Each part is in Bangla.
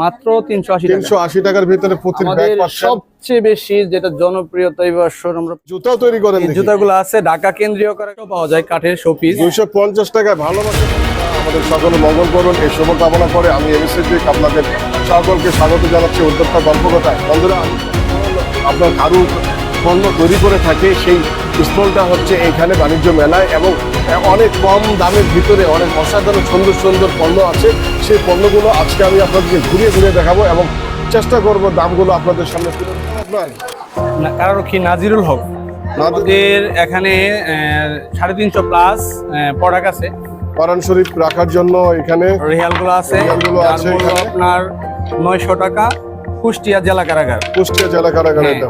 মাত্র তিনশো আশি তিনশো আশি টাকার ভিতরে সবচেয়ে বেশি যেটা জনপ্রিয়তা এই বছর আমরা জুতাও তৈরি করেন এই জুতাগুলো আছে ঢাকা কেন্দ্রীয় করে পাওয়া যায় কাঠের শোপিস দুইশো পঞ্চাশ টাকায় ভালোবাসা। আমাদের সকলে মঙ্গল করুন এই শুভ কামনা করে আমি এমএসএসি আপনাদের সকলকে স্বাগত জানাচ্ছি উদ্যোক্তা গল্পকথায় বন্ধুরা আপনার কারু পণ্য তৈরি করে থাকে সেই স্টলটা হচ্ছে এইখানে বাণিজ্য মেলায় এবং অনেক কম দামের ভিতরে অনেক অসাধারণ সুন্দর সুন্দর পণ্য আছে। সেই পণ্যগুলো আজকে আমি আপনাদেরকে ঘুরিয়ে ঘুরিয়ে দেখাবো এবং চেষ্টা করব দামগুলো আপনাদের সামনে তুলে। আপনার? কারারক্ষী নাজিরুল হক? আমাদের এখানে সাড়ে তিনশো প্লাস প্রোডাক্ট আছে। কোরআন শরীফ রাখার জন্য এখানে রিয়ালগুলো আছে। আছে আপনার নয়শো টাকা কুষ্টিয়া জেলা কারাগার। কুষ্টিয়া জেলা কারাগারে হ্যাঁ,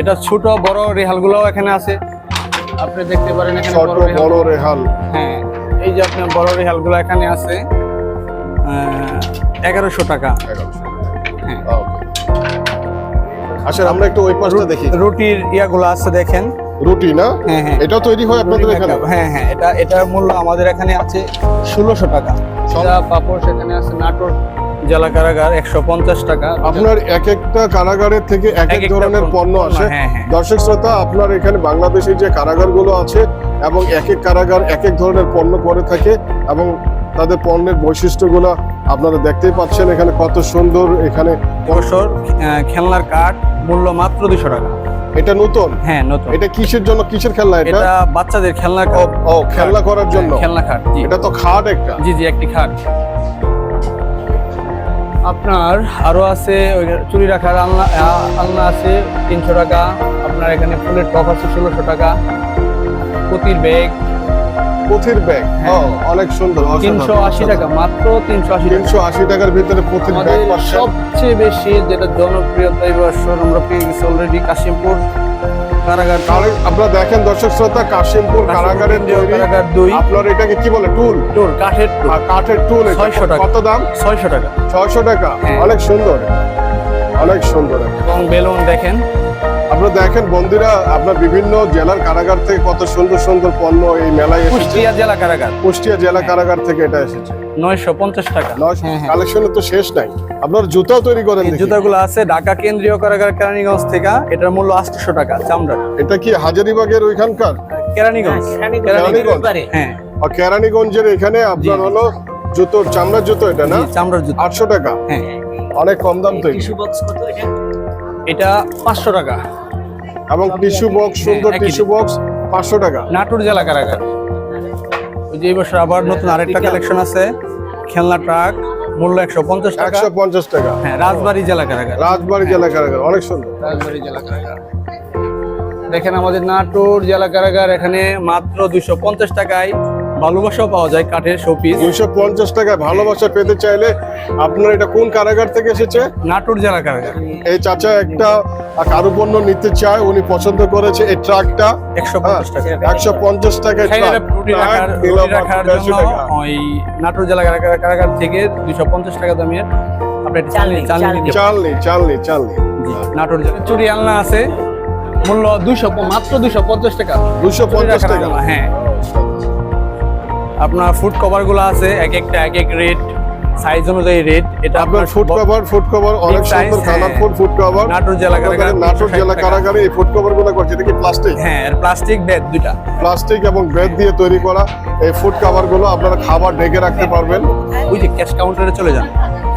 এটা ছোট বড় রেহালগুলোও এখানে আছে। আপনি দেখতে পারেন এখানে ছোট বড় রেহাল। হ্যাঁ এই যে আপনার বড় রেহালগুলো এখানে আছে এগারোশো টাকা। হ্যাঁ। আচ্ছা আমরা একটু ওই পাশটা দেখি। রুটির ইয়াগুলো আছে দেখেন। রুটি না? হ্যাঁ হ্যাঁ। এটাও তৈরি হয় আপনাদের এখানে? হ্যাঁ হ্যাঁ এটা এটার মূল্য আমাদের এখানে আছে ষোলোশো টাকা। পাপড় সেখানে আছে নাটোর জেলা কারাগার একশো পঞ্চাশ টাকা। আপনার এক একটা কারাগারের থেকে এক এক ধরনের পণ্য, আসে। হ্যাঁ, হ্যাঁ। দর্শক শ্রোতা আপনার এখানে বাংলাদেশের যে কারাগারগুলো আছে এবং এক এক কারাগার এক এক ধরনের পণ্য করে থাকে এবং তাদের পণ্যের বৈশিষ্ট্যগুলো আপনারা দেখতেই পাচ্ছেন এখানে কত সুন্দর এখানে বছর খেলনার কাঠ মূল্য মাত্র দুশো টাকা। এটা নতুন? হ্যাঁ নতুন। এটা কিসের জন্য? কিসের খেলনা এটা? এটা বাচ্চাদের খেলনা ও খেলনা করার জন্য? হ্যাঁ, খেলনা খাট এটা তো খাট একটা। জি জি একটি খাট। আপনার আরও আছে ওই চুরি রাখার আলনা আলনা আছে তিনশো টাকা। আপনার এখানে ফুলের টপ আছে ষোলোশো টাকা। পুতির ব্যাগ। পুঁথির ব্যাগ? হ্যাঁ। অনেক সুন্দর তিনশো আশি টাকা মাত্র তিনশো আশি তিনশো আশি টাকার ভিতরে পুঁথির ব্যাগ সবচেয়ে বেশি যেটা জনপ্রিয়তা আমরা পেয়ে গেছি অলরেডি কাশিমপুর। কারাগার কারণ আপনারা দেখেন দর্শক শ্রোতা কাশিমপুর কারাগারের কারাগার দুই। আপনার এটাকে কি বলে? টুল? টুল কাঠের টুল। কাঠের টুল ছয়শো টাকা। কত দাম? ছয়শো টাকা। ছয়শো টাকা। হ্যাঁ। অনেক সুন্দর। অনেক সুন্দর। এবং বেলুন দেখেন। আপনারা দেখেন বন্ধুরা আপনার বিভিন্ন জেলার কারাগার থেকে কত সুন্দর সুন্দর পণ্য এই মেলায় কুষ্টিয়া জেলা কারাগার। কুষ্টিয়া জেলা কারাগার থেকে এটা এসেছে। নয়শো পঞ্চাশ টাকা। হ্যাঁ হ্যাঁ। কালেকশনের তো শেষ নাই। আপনার জুতাও তৈরি করেন জুতাগুলো আছে ঢাকা কেন্দ্রীয় কারাগার কেরানীগঞ্জ থেকে। এটার মূল্য আটশো টাকা চামড়ার এটা কি হাজারিবাগের ওইখানকার? কেরানীগঞ্জ। কেরানীগঞ্জ। হ্যাঁ। কেরানীগঞ্জের এখানে আপনার হলো জুতোর চামড়ার জুতো এটা না? চামড়ার জুতা। আটশো টাকা। হ্যাঁ। অনেক কম দাম তো টিস্যু বক্স কত এটা? এটা পাঁচশো টাকা। এবং টিস্যু বক্স সুন্দর একই টিস্যু বক্স পাঁচশো টাকা। নাটোর জেলা কারাগার। ওই যে এই বছর আবার নতুন আরেকটা কালেকশন আছে খেলনা ট্রাক মূল্য একশো পঞ্চাশ টাকা। একশো পঞ্চাশ টাকা। হ্যাঁ রাজবাড়ি জেলা কারাগার। রাজবাড়ি জেলা কারাগার অনেক সুন্দর। রাজবাড়ি জেলা কারাগার। দেখেন আমাদের নাটোর জেলা কারাগার এখানে মাত্র দুইশো পঞ্চাশ টাকায় ভালোবাসাও পাওয়া যায় কাঠের শোপিস দুইশো পঞ্চাশ টাকায় ভালোবাসা পেতে চাইলে আপনার এটা কোন কারাগার থেকে এসেছে? নাটোর জেলা কারাগার। এই চাচা একটা কারুপণ্য নিতে চায় উনি পছন্দ করেছে এই ট্রাকটা একশো পঞ্চাশ টাকা। একশো পঞ্চাশ টাকায় রাখার জন্য ওই নাটোর জেলা কারাগার কারাগার থেকে দুইশো পঞ্চাশ টাকা দামের আপনি একটা চালনি চালনি, চালনি চালনি। নাটোর জেলা। চুরি আলনা আছে। মূল্য দুইশো মাত্র দুইশো পঞ্চাশ টাকা। দুশো পঞ্চাশ টাকা। হ্যাঁ। আপনার ফুড কভারগুলো আছে এক একটা এক এক রেট সাইজ অনুযায়ী রেট এটা আপনার ফুড কভার ফুড কভার অনেক সুন্দর। কালারফুল ফুড কভার নাটোর জেলা কারাগারে নাটোর জেলা কারাগারে এই ফুড কভারগুলো করছে এটা কি প্লাস্টিক হ্যাঁ প্লাস্টিক ব্যাগ দুইটা। প্লাস্টিক এবং বেদ দিয়ে তৈরি করা এই ফুড কভারগুলো আপনারা খাবার ঢেকে রাখতে পারবেন। ওই যে ক্যাশ কাউন্টারে চলে যান।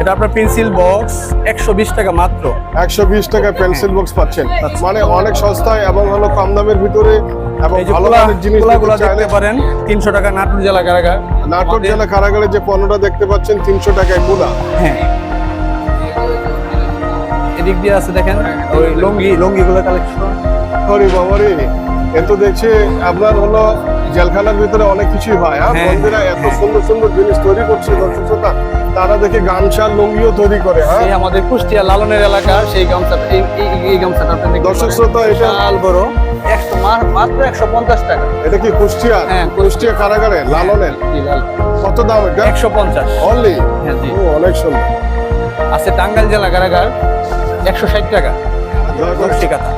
এটা আপনার পেন্সিল বক্স একশো বিশ টাকা মাত্র। একশো বিশ টাকায় পেন্সিল বক্স পাচ্ছেন। মানে অনেক সস্তায় এবং হলো কম দামের ভিতরে এবং ভালো মানের জিনিস দেখতে পারেন তিনশো টাকা নাটোর জেলা কারাগার। নাটোর জেলা কারাগারে যে পণ্যটা দেখতে পাচ্ছেন তিনশো টাকায় কুলা হ্যাঁ। এদিক দিয়ে আছে দেখেন ওই লঙ্গি লঙ্গিগুলো কালেকশন হরি বাবারি এত দেখছি আপনার হলো জেলখানার ভিতরে অনেক কিছুই হয় আর হ্যাঁ, বন্ধুরা এত হ্যাঁ। সুন্দর সুন্দর জিনিস তৈরি করছে দর্শক শ্রোতা তারা দেখে গামছা লুঙ্গিও তৈরি করে হ্যাঁ? এই আমাদের কুষ্টিয়া লালনের এলাকার সেই গামছা এই গামছাটা আপনি দর্শক। শ্রোতা, এটা- বিশাল বড় একশো মাত্র একশো পঞ্চাশ টাকা। এটা কি কুষ্টিয়া হ্যাঁ, কুষ্টিয়া। কারাগারে লালনের? কত দাম এটা? একশো পঞ্চাশ। অনলি হ্যাঁ জি। অনেক সুন্দর। আছে টাঙ্গাইল জেলা কারাগার একশো ষাট টাকা।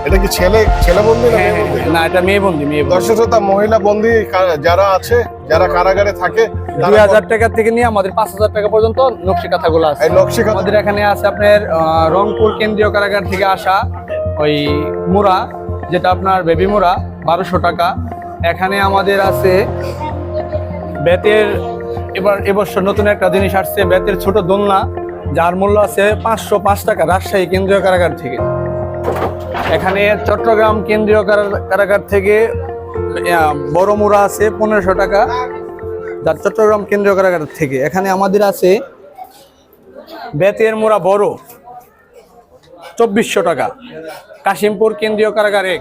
এটা কি ছেলে ছেলে বন্দি না হ্যাঁ হ্যাঁ? না এটা মেয়ে বন্দি মেয়ে বন্দি। দর্শক শ্রোতা মহিলা বন্দি যারা আছে যারা কারাগারে থাকে দুই হাজার টাকা থেকে নিয়ে আমাদের পাঁচ হাজার টাকা পর্যন্ত নকশি কাঁথাগুলো আছে। এই নকশি আমাদের এখানে আছে আপনার রংপুর কেন্দ্রীয় কারাগার থেকে আসা ওই মুড়া যেটা আপনার বেবি মুড়া বারোশো টাকা। এখানে আমাদের আছে বেতের এবার এবছর নতুন একটা জিনিস আসছে বেতের ছোট দোলনা যার মূল্য আছে পাঁচশো পাঁচ টাকা রাজশাহী কেন্দ্রীয় কারাগার থেকে। এখানে চট্টগ্রাম কেন্দ্রীয় কারা- কারাগার থেকে বড় মোড়া আছে পনেরোশো টাকা। যার চট্টগ্রাম কেন্দ্রীয় কারাগার থেকে। এখানে আমাদের আছে বেতের মোড়া বড়, চব্বিশশো টাকা। কাশিমপুর কেন্দ্রীয় কারাগার এক।